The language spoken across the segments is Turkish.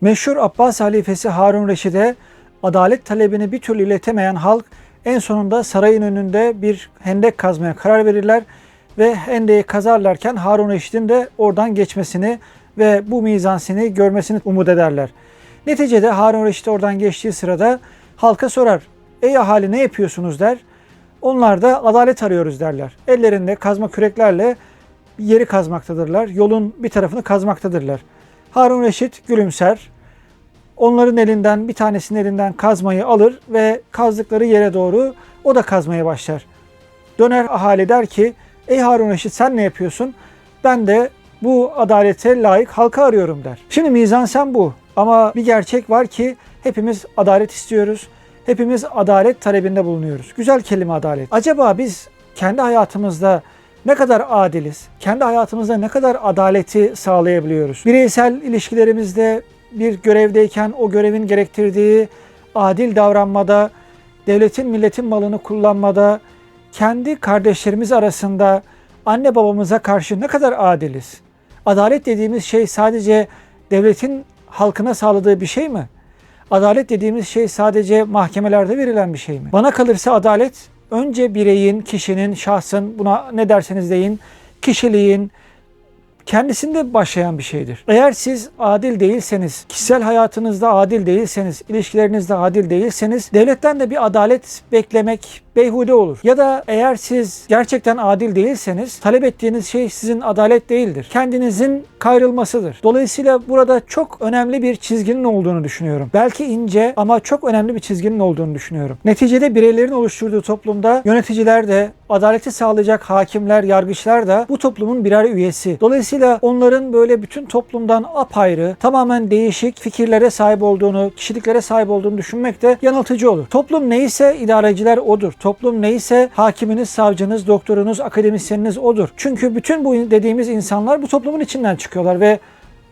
Meşhur Abbas halifesi Harun Reşid'e adalet talebini bir türlü iletemeyen halk en sonunda sarayın önünde bir hendek kazmaya karar verirler ve hendeği kazarlarken Harun Reşid'in de oradan geçmesini ve bu mizansini görmesini umut ederler. Neticede Harun Reşit oradan geçtiği sırada halka sorar. Ey ahali ne yapıyorsunuz der. Onlar da adalet arıyoruz derler. Ellerinde kazma küreklerle yeri kazmaktadırlar. Yolun bir tarafını kazmaktadırlar. Harun Reşit gülümser. Onların elinden bir tanesinin elinden kazmayı alır ve kazdıkları yere doğru o da kazmaya başlar. Döner ahali der ki ey Harun Reşit sen ne yapıyorsun? Ben de bu adalete layık halka arıyorum der. Şimdi mizansen bu ama bir gerçek var ki hepimiz adalet istiyoruz. Hepimiz adalet talebinde bulunuyoruz. Güzel kelime adalet. Acaba biz kendi hayatımızda ne kadar adiliz? Kendi hayatımızda ne kadar adaleti sağlayabiliyoruz? Bireysel ilişkilerimizde bir görevdeyken o görevin gerektirdiği adil davranmada, devletin milletin malını kullanmada, kendi kardeşlerimiz arasında anne babamıza karşı ne kadar adiliz? Adalet dediğimiz şey sadece devletin halkına sağladığı bir şey mi? Adalet dediğimiz şey sadece mahkemelerde verilen bir şey mi? Bana kalırsa adalet önce bireyin, kişinin, şahsın buna ne derseniz deyin, kişiliğin kendisinde başlayan bir şeydir. Eğer siz adil değilseniz, kişisel hayatınızda adil değilseniz, ilişkilerinizde adil değilseniz devletten de bir adalet beklemek beyhude olur. Ya da eğer siz gerçekten adil değilseniz talep ettiğiniz şey sizin adalet değildir. Kendinizin kayrılmasıdır. Dolayısıyla burada çok önemli bir çizginin olduğunu düşünüyorum. Belki ince ama çok önemli bir çizginin olduğunu düşünüyorum. Neticede bireylerin oluşturduğu toplumda yöneticiler de adaleti sağlayacak hakimler, yargıçlar da bu toplumun birer üyesi. Dolayısıyla onların böyle bütün toplumdan apayrı, tamamen değişik fikirlere sahip olduğunu, kişiliklere sahip olduğunu düşünmek de yanıltıcı olur. Toplum neyse idareciler odur. Toplum neyse hakiminiz, savcınız, doktorunuz, akademisyeniniz odur. Çünkü bütün bu dediğimiz insanlar bu toplumun içinden çıkıyorlar ve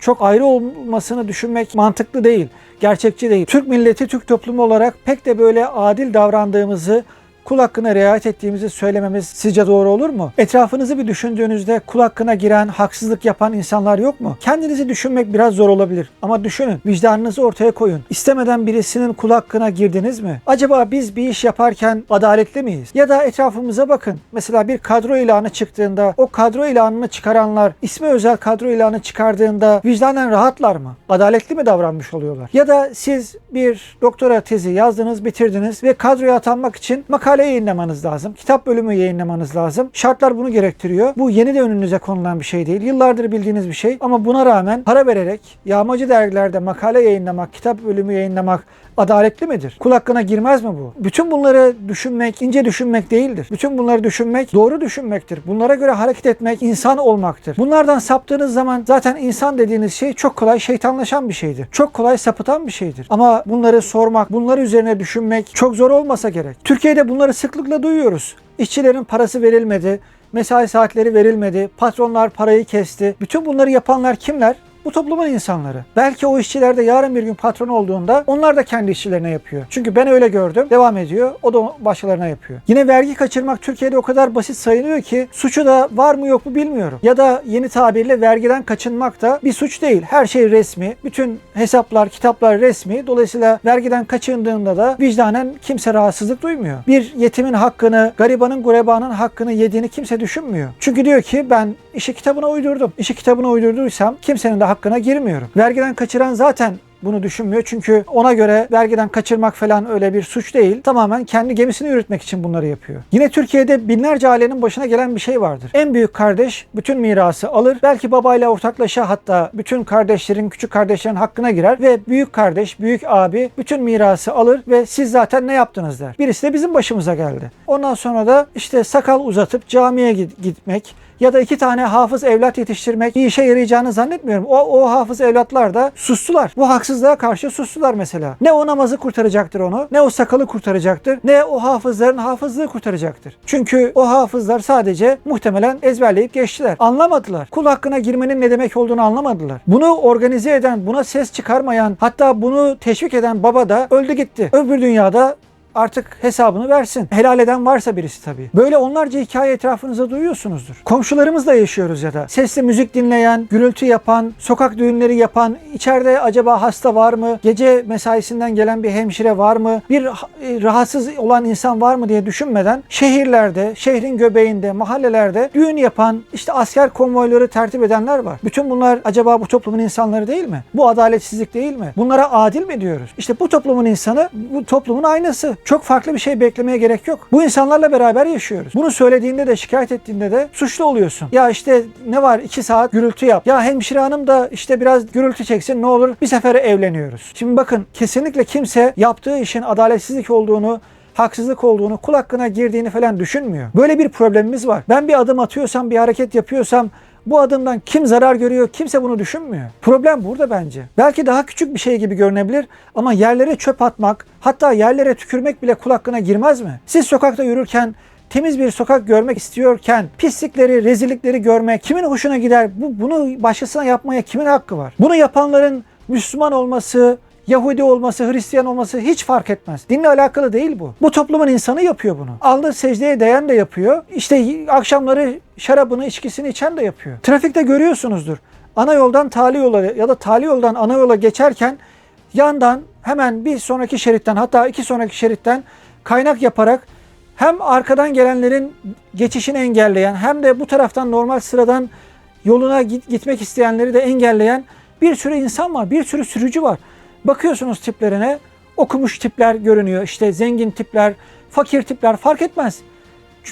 çok ayrı olmasını düşünmek mantıklı değil, gerçekçi değil. Türk milleti, Türk toplumu olarak pek de böyle adil davrandığımızı kul hakkına riayet ettiğimizi söylememiz sizce doğru olur mu? Etrafınızı bir düşündüğünüzde kul hakkına giren, haksızlık yapan insanlar yok mu? Kendinizi düşünmek biraz zor olabilir ama düşünün, vicdanınızı ortaya koyun. İstemeden birisinin kul hakkına girdiniz mi? Acaba biz bir iş yaparken adaletli miyiz? Ya da etrafımıza bakın. Mesela bir kadro ilanı çıktığında o kadro ilanını çıkaranlar ismi özel kadro ilanı çıkardığında vicdanen rahatlar mı? Adaletli mi davranmış oluyorlar? Ya da siz bir doktora tezi yazdınız, bitirdiniz ve kadroya atanmak için makale yayınlamanız lazım. Kitap bölümü yayınlamanız lazım. Şartlar bunu gerektiriyor. Bu yeni de önünüze konulan bir şey değil. Yıllardır bildiğiniz bir şey. Ama buna rağmen para vererek yağmacı dergilerde makale yayınlamak, kitap bölümü yayınlamak adaletli midir? Kul hakkına girmez mi bu? Bütün bunları düşünmek, ince düşünmek değildir. Bütün bunları düşünmek doğru düşünmektir. Bunlara göre hareket etmek insan olmaktır. Bunlardan saptığınız zaman zaten insan dediğiniz şey çok kolay şeytanlaşan bir şeydir. Çok kolay sapıtan bir şeydir. Ama bunları sormak, bunlar üzerine düşünmek çok zor olmasa gerek. Türkiye'de bunları sıklıkla duyuyoruz. İşçilerin parası verilmedi, mesai saatleri verilmedi, patronlar parayı kesti. Bütün bunları yapanlar kimler? Bu toplumun insanları. Belki o işçiler de yarın bir gün patron olduğunda onlar da kendi işçilerine yapıyor. Çünkü ben öyle gördüm. Devam ediyor. O da başkalarına yapıyor. Yine vergi kaçırmak Türkiye'de o kadar basit sayılıyor ki suçu da var mı yok mu bilmiyorum. Ya da yeni tabirle vergiden kaçınmak da bir suç değil. Her şey resmi. Bütün hesaplar, kitaplar resmi. Dolayısıyla vergiden kaçındığında da vicdanen kimse rahatsızlık duymuyor. Bir yetimin hakkını, garibanın, gurebanın hakkını yediğini kimse düşünmüyor. Çünkü diyor ki ben işi kitabına uydurdum. İşi kitabına uydurduysam kimsenin de hakkına girmiyorum. Vergiden kaçıran zaten bunu düşünmüyor. Çünkü ona göre vergiden kaçırmak falan öyle bir suç değil. Tamamen kendi gemisini yürütmek için bunları yapıyor. Yine Türkiye'de binlerce ailenin başına gelen bir şey vardır. En büyük kardeş bütün mirası alır. Belki babayla ortaklaşa hatta bütün kardeşlerin, küçük kardeşlerin hakkına girer ve büyük kardeş, büyük abi bütün mirası alır ve siz zaten ne yaptınız der. Birisi de bizim başımıza geldi. Ondan sonra da işte sakal uzatıp camiye gitmek, ya da iki tane hafız evlat yetiştirmek bir işe yarayacağını zannetmiyorum. O, o hafız evlatlar da sustular. Bu haksızlığa karşı sustular mesela. Ne o namazı kurtaracaktır onu, ne o sakalı kurtaracaktır, ne o hafızların hafızlığı kurtaracaktır. Çünkü o hafızlar sadece muhtemelen ezberleyip geçtiler. Anlamadılar. Kul hakkına girmenin ne demek olduğunu anlamadılar. Bunu organize eden, buna ses çıkarmayan, hatta bunu teşvik eden baba da öldü gitti. Öbür dünyada artık hesabını versin. Helal eden varsa birisi tabii. Böyle onlarca hikaye etrafınızda duyuyorsunuzdur. Komşularımızla yaşıyoruz ya da. Sesli müzik dinleyen, gürültü yapan, sokak düğünleri yapan, içeride acaba hasta var mı? Gece mesaisinden gelen bir hemşire var mı? Bir e, rahatsız olan insan var mı diye düşünmeden şehirlerde, şehrin göbeğinde, mahallelerde düğün yapan, işte asker konvoyları tertip edenler var. Bütün bunlar acaba bu toplumun insanları değil mi? Bu adaletsizlik değil mi? Bunlara adil mi diyoruz? İşte bu toplumun insanı bu toplumun aynası. Çok farklı bir şey beklemeye gerek yok. Bu insanlarla beraber yaşıyoruz. Bunu söylediğinde de şikayet ettiğinde de suçlu oluyorsun. Ya işte ne var iki saat gürültü yap. Ya hemşire hanım da işte biraz gürültü çeksin ne olur bir sefere evleniyoruz. Şimdi bakın kesinlikle kimse yaptığı işin adaletsizlik olduğunu haksızlık olduğunu, kul hakkına girdiğini falan düşünmüyor. Böyle bir problemimiz var. Ben bir adım atıyorsam, bir hareket yapıyorsam bu adımdan kim zarar görüyor kimse bunu düşünmüyor. Problem burada bence. Belki daha küçük bir şey gibi görünebilir ama yerlere çöp atmak hatta yerlere tükürmek bile kul hakkına girmez mi? Siz sokakta yürürken temiz bir sokak görmek istiyorken pislikleri, rezillikleri görmek kimin hoşuna gider? Bu bunu başkasına yapmaya kimin hakkı var? Bunu yapanların Müslüman olması, Yahudi olması, Hristiyan olması hiç fark etmez. Dinle alakalı değil bu. Bu toplumun insanı yapıyor bunu. Alnı secdeye değen de yapıyor. İşte akşamları şarabını, içkisini içen de yapıyor. Trafikte görüyorsunuzdur. Ana yoldan tali yola ya da tali yoldan ana yola geçerken yandan hemen bir sonraki şeritten hatta iki sonraki şeritten kaynak yaparak hem arkadan gelenlerin geçişini engelleyen hem de bu taraftan normal sıradan yoluna git- gitmek isteyenleri de engelleyen bir sürü insan var, bir sürü sürücü var. Bakıyorsunuz tiplerine, okumuş tipler görünüyor. İşte zengin tipler, fakir tipler fark etmez.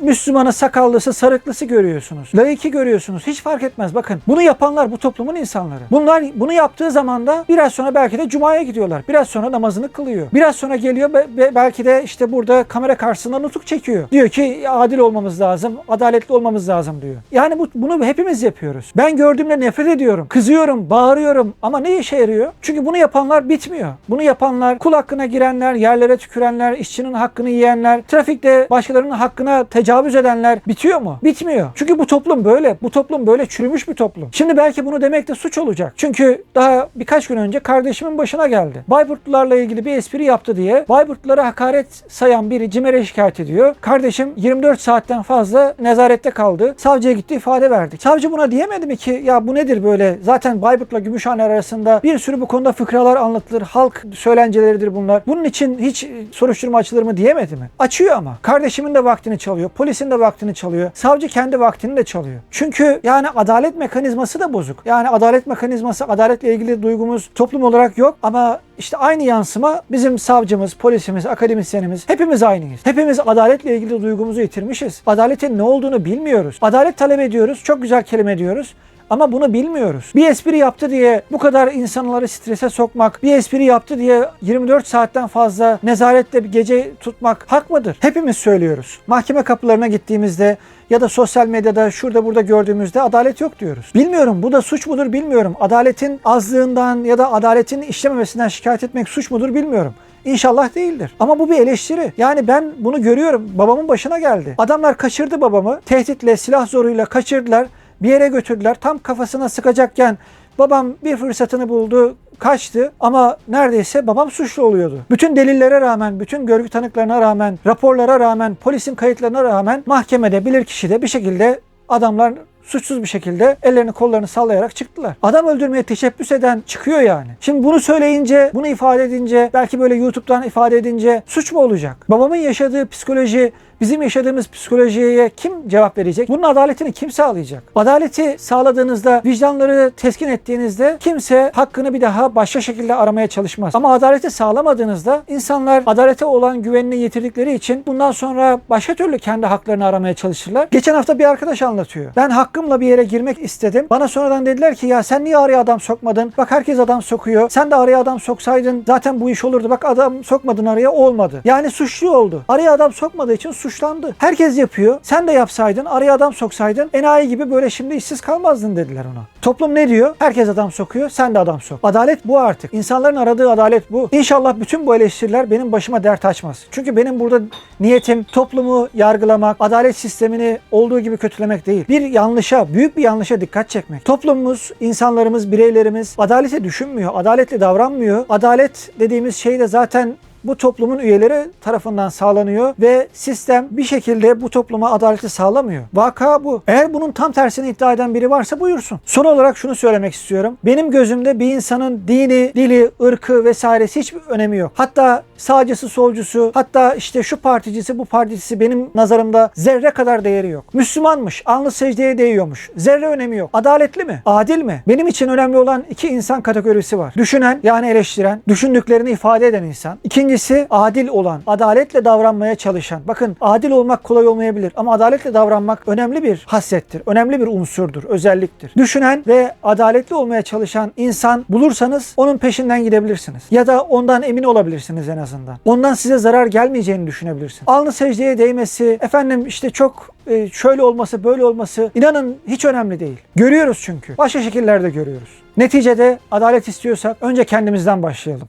Müslümanı, sakallısı, sarıklısı görüyorsunuz. Laiki görüyorsunuz. Hiç fark etmez. Bakın bunu yapanlar bu toplumun insanları. Bunlar bunu yaptığı zaman da biraz sonra belki de cumaya gidiyorlar. Biraz sonra namazını kılıyor. Biraz sonra geliyor be- be- belki de işte burada kamera karşısında nutuk çekiyor. Diyor ki adil olmamız lazım, adaletli olmamız lazım diyor. Yani bu, bunu hepimiz yapıyoruz. Ben gördüğümde nefret ediyorum. Kızıyorum, bağırıyorum ama ne işe yarıyor? Çünkü bunu yapanlar bitmiyor. Bunu yapanlar kul hakkına girenler, yerlere tükürenler, işçinin hakkını yiyenler, trafikte başkalarının hakkına tecavüz edenler bitiyor mu? Bitmiyor. Çünkü bu toplum böyle. Bu toplum böyle çürümüş bir toplum. Şimdi belki bunu demek de suç olacak. Çünkü daha birkaç gün önce kardeşimin başına geldi. Bayburtlularla ilgili bir espri yaptı diye Bayburtlulara hakaret sayan biri CİMER'e şikayet ediyor. Kardeşim 24 saatten fazla nezarette kaldı. Savcıya gitti ifade verdi. Savcı buna diyemedi mi ki ya bu nedir böyle? Zaten Bayburt'la Gümüşhane arasında bir sürü bu konuda fıkralar anlatılır. Halk söylenceleridir bunlar. Bunun için hiç soruşturma açılır mı diyemedi mi? Açıyor ama. Kardeşimin de vaktini çalıyor. Polisin de vaktini çalıyor. Savcı kendi vaktini de çalıyor. Çünkü yani adalet mekanizması da bozuk. Yani adalet mekanizması, adaletle ilgili duygumuz toplum olarak yok ama işte aynı yansıma bizim savcımız, polisimiz, akademisyenimiz hepimiz aynıyız. Hepimiz adaletle ilgili duygumuzu yitirmişiz. Adaletin ne olduğunu bilmiyoruz. Adalet talep ediyoruz. Çok güzel kelime diyoruz. Ama bunu bilmiyoruz. Bir espri yaptı diye bu kadar insanları strese sokmak, bir espri yaptı diye 24 saatten fazla nezarette bir gece tutmak hak mıdır? Hepimiz söylüyoruz. Mahkeme kapılarına gittiğimizde ya da sosyal medyada şurada burada gördüğümüzde adalet yok diyoruz. Bilmiyorum bu da suç mudur bilmiyorum. Adaletin azlığından ya da adaletin işlememesinden şikayet etmek suç mudur bilmiyorum. İnşallah değildir. Ama bu bir eleştiri. Yani ben bunu görüyorum. Babamın başına geldi. Adamlar kaçırdı babamı. Tehditle, silah zoruyla kaçırdılar. Bir yere götürdüler. Tam kafasına sıkacakken babam bir fırsatını buldu, kaçtı ama neredeyse babam suçlu oluyordu. Bütün delillere rağmen, bütün görgü tanıklarına rağmen, raporlara rağmen, polisin kayıtlarına rağmen mahkemede bilirkişide bir şekilde adamlar suçsuz bir şekilde ellerini kollarını sallayarak çıktılar. Adam öldürmeye teşebbüs eden çıkıyor yani. Şimdi bunu söyleyince, bunu ifade edince, belki böyle YouTube'dan ifade edince suç mu olacak? Babamın yaşadığı psikoloji, bizim yaşadığımız psikolojiye kim cevap verecek? Bunun adaletini kim sağlayacak? Adaleti sağladığınızda, vicdanları teskin ettiğinizde kimse hakkını bir daha başka şekilde aramaya çalışmaz. Ama adaleti sağlamadığınızda insanlar adalete olan güvenini yitirdikleri için bundan sonra başka türlü kendi haklarını aramaya çalışırlar. Geçen hafta bir arkadaş anlatıyor. Ben hakkımla bir yere girmek istedim. Bana sonradan dediler ki ya sen niye araya adam sokmadın? Bak herkes adam sokuyor. Sen de araya adam soksaydın zaten bu iş olurdu. Bak adam sokmadın araya olmadı. Yani suçlu oldu. Araya adam sokmadığı için suçlandı. Herkes yapıyor. Sen de yapsaydın, araya adam soksaydın enayi gibi böyle şimdi işsiz kalmazdın dediler ona. Toplum ne diyor? Herkes adam sokuyor, sen de adam sok. Adalet bu artık. İnsanların aradığı adalet bu. İnşallah bütün bu eleştiriler benim başıma dert açmaz. Çünkü benim burada niyetim toplumu yargılamak, adalet sistemini olduğu gibi kötülemek değil. Bir yanlışa, büyük bir yanlışa dikkat çekmek. Toplumumuz, insanlarımız, bireylerimiz adaleti düşünmüyor, adaletle davranmıyor. Adalet dediğimiz şey de zaten bu toplumun üyeleri tarafından sağlanıyor ve sistem bir şekilde bu topluma adaleti sağlamıyor. Vaka bu. Eğer bunun tam tersini iddia eden biri varsa buyursun. Son olarak şunu söylemek istiyorum. Benim gözümde bir insanın dini, dili, ırkı vesairesi hiçbir önemi yok. Hatta sağcısı, solcusu, hatta işte şu particisi, bu particisi benim nazarımda zerre kadar değeri yok. Müslümanmış, alnı secdeye değiyormuş. Zerre önemi yok. Adaletli mi? Adil mi? Benim için önemli olan iki insan kategorisi var. Düşünen yani eleştiren, düşündüklerini ifade eden insan. İkincisi adil olan, adaletle davranmaya çalışan. Bakın adil olmak kolay olmayabilir ama adaletle davranmak önemli bir haslettir. Önemli bir unsurdur, özelliktir. Düşünen ve adaletli olmaya çalışan insan bulursanız onun peşinden gidebilirsiniz. Ya da ondan emin olabilirsiniz en azından. Ondan size zarar gelmeyeceğini düşünebilirsiniz. Alnı secdeye değmesi, efendim işte çok e, şöyle olması, böyle olması inanın hiç önemli değil. Görüyoruz çünkü. Başka şekillerde görüyoruz. Neticede adalet istiyorsak önce kendimizden başlayalım.